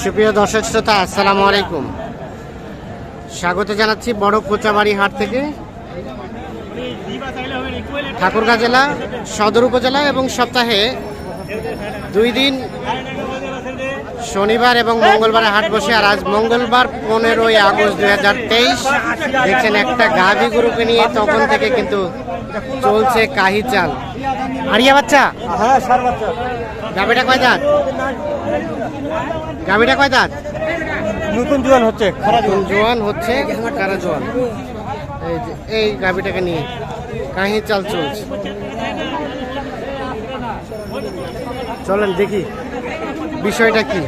সুপ্রিয় দর্শক শ্রোতা আসসালামু আলাইকুম। স্বাগত জানাচ্ছি বড় কোচাবাড়ি হাট থেকে। ঠাকুরগাঁ জেলা সদর উপজেলা এবং সপ্তাহে দুই দিন শনিবার এবং মঙ্গলবার হাট বসে। আর আজ মঙ্গলবার পনেরোই আগস্ট দুই হাজার তেইশ। দেখছেন একটা গাভী গরুকে নিয়ে তখন থেকে কিন্তু চলছে কাহি চাল। আরিয়া বাচ্চা? হ্যাঁ গাভীটা কয় দাঁত? গাভীটা কয় দাঁত? নতুন জোয়ান হচ্ছে জোয়ান। হচ্ছে কারা জোয়ান। এই যে এই গাভীটাকে নিয়ে কাহি চাল চলছে। চলেন দেখি বিষয়টা কি?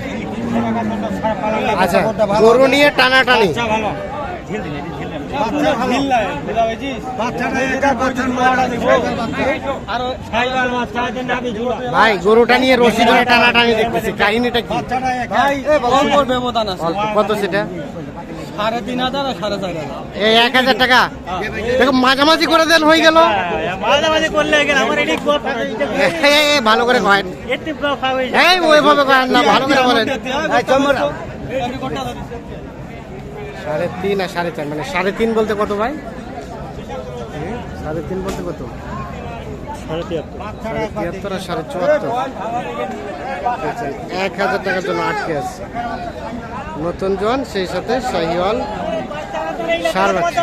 আচ্ছা গরু নিয়ে টানাটানি। ভাই গরুটা নিয়ে রশি ধরে টানাটানি দেখতেছি। কাহিনীটা কি? কত সেটা? সাড়ে তিন হাজার আর সাড়ে চার হাজার। এই এক হাজার টাকা? দেখো মাঝামাঝি করে দেন হয়ে গেল। মাঝামাঝি করলে আমার এটি এই, এই, ভালো করে কয়েন। এই ওইভাবে কয়েন না ভালো করে বলেন। সাড়ে তিন আর সাড়ে চার মানে সাড়ে তিন বলতে কত ভাই? সাড়ে তিন বলতে কত? সাড়ে তিয়াত্তর। আর সাড়ে চুয়াত্তর। এক হাজার টাকার জন্য আটকে আছে নতুন জন সেই সাথে শাহিওয়াল সার বাচ্চা।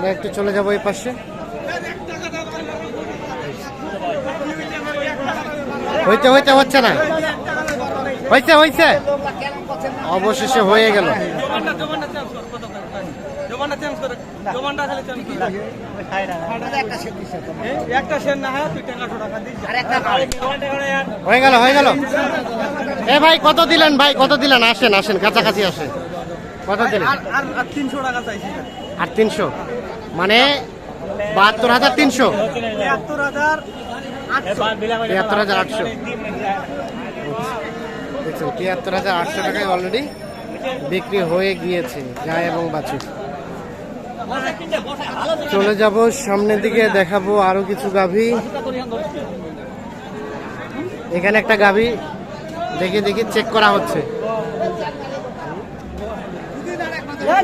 আমরা একটু চলে যাব এই পাশে। হইতে হইতে হচ্ছে না। হয়েছে হয়েছে অবশেষে হয়ে গেল। হয় গেল হয়ে গেল। এ ভাই কত দিলেন ভাই? কত দিলেন? আসেন আসেন কাছাকাছি আসেন। কত দিলেন? আর তিনশো টাকা চাইছি। আর তিনশো? মানে বাহাত্তর হাজার তিনশো। তিয়াত্তর হাজার আটশো। দেখছেন, তিয়াত্তর হাজার আটশো টাকায় অলরেডি বিক্রি হয়ে গিয়েছে গায়ে এবং বাছুর চলে যাব সামনের দিকে, দেখাবো আরও কিছু গাভী। এখানে একটা গাভী, দেখি দেখি চেক করা হচ্ছে।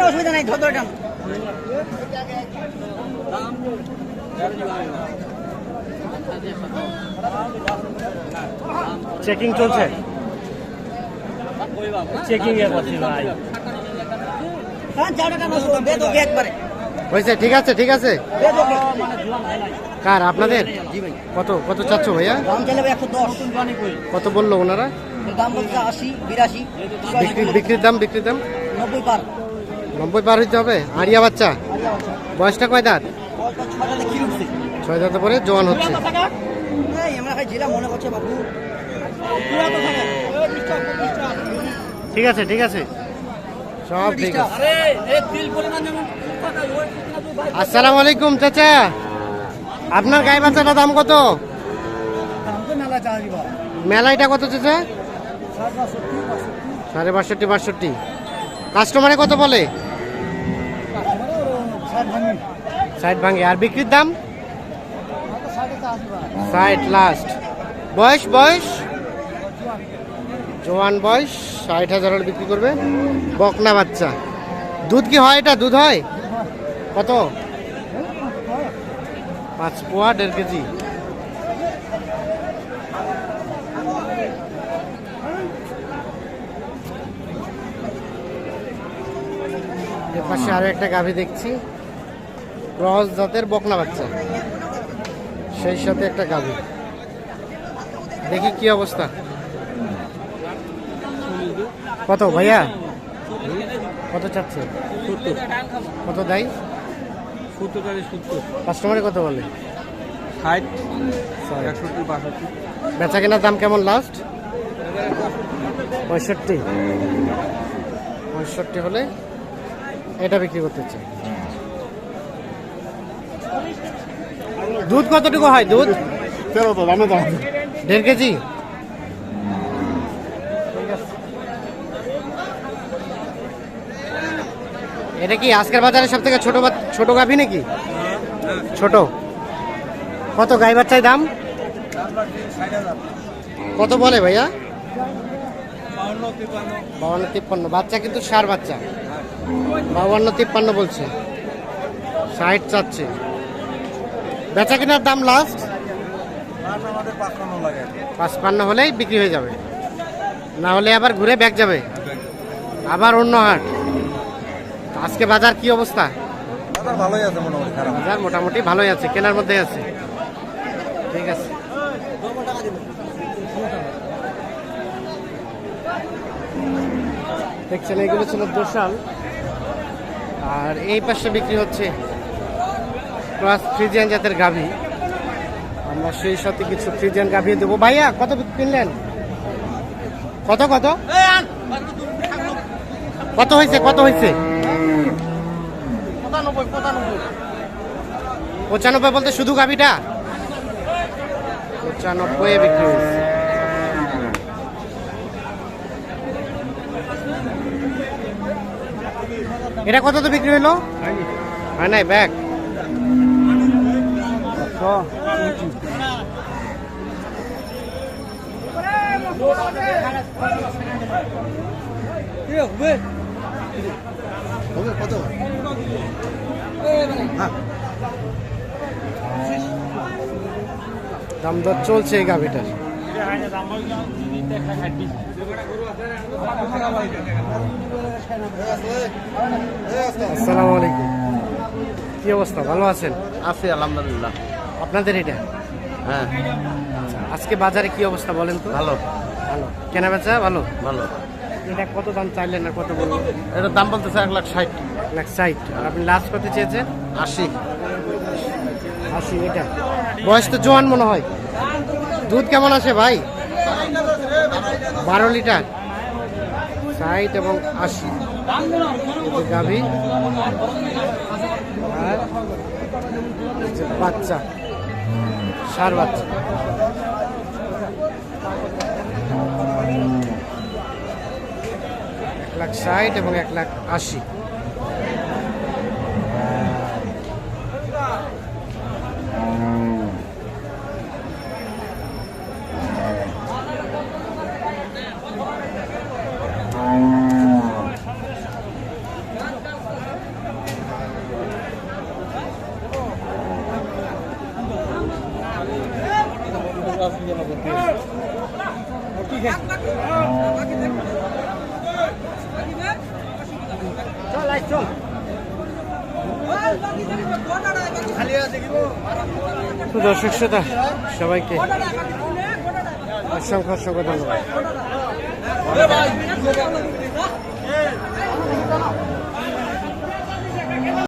অসুবিধা নাই চেকিং চলছে? চেকিং এ করছি ভাই। হ্যাঁ হয়েছে ঠিক আছে ঠিক আছে। কার আপনাদের? কত কত চাচ্ছ ভাইয়া? কত বলল ওনারা? দাম বলছে আশি বিরাশি। বিক্রির দাম বিক্রির দাম? নব্বই পার। নব্বই পার হইতে হবে? আরিয়া বাচ্চা। বয়সটা কয় দাঁত? ছয় দাঁত পরে জোয়ান হচ্ছে। ঠিক আছে ঠিক আছে। সব ঠিক আছে। আসসালামু আলাইকুম, চাচা। আপনার গাই বাচ্চাটার দাম কত? মেলাইটা কত, চাচা? সাড়ে বাষট্টি বাষট্টি। কাস্টমারে কত বলে? ষাট ভাঙে। আর বিক্রির দাম? ষাট লাস্ট বয়স বয়স? জোয়ান বয়স, ষাট হাজার বিক্রি করবে। বকনা বাচ্চা। দুধ কি হয় এটা? দুধ হয়? কত? পাঁচ পোয়া দেড় কেজি। পাশে আরও একটা গাভী দেখছি। ক্রস জাতের বকনা বাচ্চা। সেই সাথে একটা গাভী। দেখি কি অবস্থা। কত ভাইয়া? কত চাচ্ছে? কত দেয়? সত্তর সত্তর কাস্টমারে কত বলে? ষাট ছয়। একষট্টি বাষট্টি। বেচা কেনার দাম কেমন লাস্ট পঁয়ষট্টি। পঁয়ষট্টি হলে এটা বিক্রি করতে চাই। দুধ কতটুকু হয় দুধ? তেরো তো দামে দাম। দেড় কেজি? এটা কি আজকের বাজারে সব থেকে ছোট ছোট গাভী নাকি? ছোট। কত গাই বাচ্চায় দাম? কত বলে ভাইয়া? বাউন্ন তিপ্পান্ন। বাচ্চা কিন্তু সার বাচ্চা। বাউন্ন তিপ্পান্ন বলছে। ষাট চাচ্ছে। বেচা কেনার দাম লাস্ট? পাঁচপান্ন হলেই বিক্রি হয়ে যাবে। না হলে আবার ঘুরে ব্যাগ যাবে। আবার অন্য হাট। আজকে বাজার কি অবস্থা? ভালোই আছে মোটামুটি বাজার মোটামুটি ভালোই আছে কেনার মধ্যে আছে। ঠিক আছে। দেখছেন এগুলো ছিল দোসাল। আর এই পাশে বিক্রি হচ্ছে ক্লাস ফ্রিজিয়ান জাতের গাভী। আমরা সেই সাথে কিছু ফ্রিজিয়ান গাভী দেবো। ভাইয়া, কত কিনলেন? কত কত? কত হয়েছে কত হয়েছে? পঁচানব্বই বলতে শুধু গাভিটা? পঁচানব্বই বিক্রি হয়েছে। এটা কত তো বিক্রি হলো? হয় নাই, ব্যাগ? কত দাম দর চলছে এই গাভিটার আসসালামু আলাইকুম। কি অবস্থা? ভালো আছেন? আছে আলহামদুলিল্লাহ। আপনাদের এটা? হ্যাঁ। আজকে বাজারে কি অবস্থা বলেন তো? ভালো। ভালো। কেনা বেচা ভালো? ভালো। এটা কত দাম চাইলেন আর কত বলব এটার দাম বলতে বলতেছে এক লাখ ষাট। লাখ ষাট। আর আপনি লাস্ট কত চেয়েছেন? আশি। আশি এটা। বয়স তো জোয়ান মনে হয়। দুধ কেমন আছে ভাই? বারো লিটার। ষাট এবং আশি। গাভী। আর বাচ্চা। সার এক লাখ ষাট এবং এক লাখ আশি। তো দর্শক শ্রোতা সবাইকে অসংখ্য অসংখ্য ধন্যবাদ।